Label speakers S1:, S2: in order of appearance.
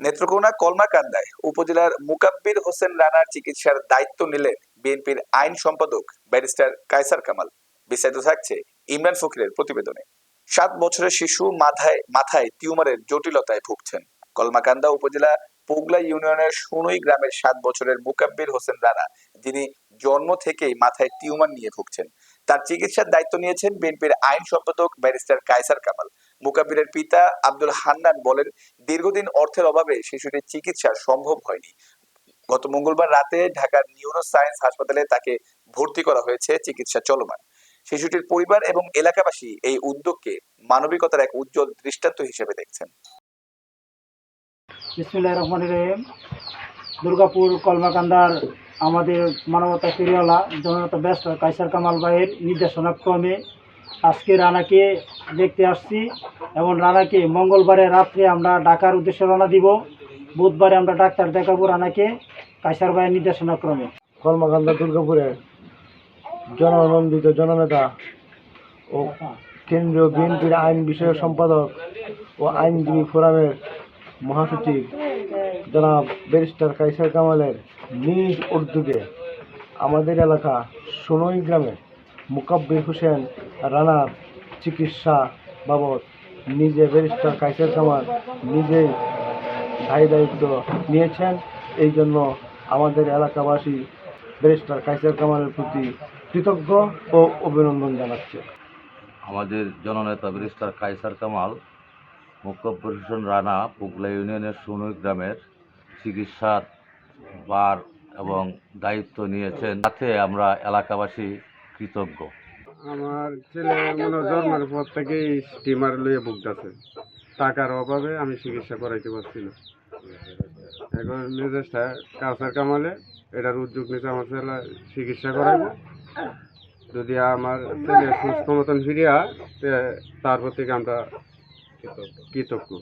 S1: নেত্রকোনা কলমাকান্দায় উপজেলার মুকাব্বির হোসেন রানার চিকিৎসার দায়িত্ব নিলেন বিএনপির আইন সম্পাদক ব্যারিস্টার কায়সার কামাল। বিস্তারিত থাকছে ইমরান ফকিরের প্রতিবেদনে। সাত বছরের শিশু মাথায় মাথায় টিউমারের জটিলতায় ভুগছেন। কলমাকান্দা উপজেলা পোগলা ইউনিয়নের সুনই গ্রামের সাত বছরের মুকাব্বির হোসেন রানা, যিনি জন্ম থেকেই মাথায় টিউমার নিয়ে ভুগছেন। তার চিকিৎসার দায়িত্ব নিয়েছেন বিএনপির আইন সম্পাদক ব্যারিস্টার কায়সার কামাল। মুকাব্বিরের পিতা আব্দুল হান্নান বলেন, দীর্ঘদিন অর্থের অভাবে শিশুটির চিকিৎসা সম্ভব হয়নি। গত মঙ্গলবার রাতে ঢাকার নিউরো সায়েন্স হাসপাতালে তাকে ভর্তি করা হয়েছে, চিকিৎসা চলমান। শিশুটির পরিবার এবং এলাকাবাসী এই উদ্যোগকে মানবিকতার এক উজ্জ্বল দৃষ্টান্ত হিসেবে দেখছেন।
S2: বিসমুল্লাহ রহমান রহিম। দুর্গাপুর, কলমাকান্দার, আমাদের মানবতা ফিরিওয়ালা, জনতা ব্যস্ত কাইসার কামাল ভাইয়ের নির্দেশনা ক্রমে আজকে রানাকে দেখতে আসছি এবং রানাকে মঙ্গলবারে রাত্রে আমরা ঢাকার উদ্দেশ্যে রওনা দিব। বুধবারে আমরা ডাক্তার দেখাবো রানাকে কাইসার ভাইয়ের নির্দেশনা ক্রমে
S3: কর্মকান্ডা দুর্গাপুরের জননন্দিত জননেতা ও কেন্দ্রীয় বিএনপির আইন বিষয়ক সম্পাদক ও আইনজীবী ফোরামের মহাসচিব জনাব ব্যারিস্টার কাইসার কামালের নিজ উদ্যোগে আমাদের এলাকা সোনই গ্রামে মুকাব্বির হোসেন রানার চিকিৎসা বাবদ নিজে ব্যারিস্টার কাইসার কামাল নিজেই দায়ী দায়িত্ব নিয়েছেন। এই জন্য আমাদের এলাকাবাসী ব্যারিস্টার কাইসার কামালের প্রতি কৃতজ্ঞ ও অভিনন্দন জানাচ্ছে।
S4: আমাদের জননেতা ব্যারিস্টার কায়সার কামাল মুকব্বর হোসেন রানা পুগলা ইউনিয়নের সুনুই গ্রামের চিকিৎসার বার এবং দায়িত্ব নিয়েছেন। তাতে আমরা এলাকাবাসী কৃতজ্ঞ।
S5: আমার ছেলে মনে জন্মের পর থেকেই স্টিমার লইয়ে ভুগতেছে। টাকার অভাবে আমি চিকিৎসা করাইতে পারছি না। এখন মেজাজটা কাউসার কামালে এটার উদ্যোগ নিতে আমার ছেলে চিকিৎসা করাইবো। যদি আমার ছেলে সুস্থ মতন ফিরিয়া তারপর থেকে আমরা কৃতজ্ঞ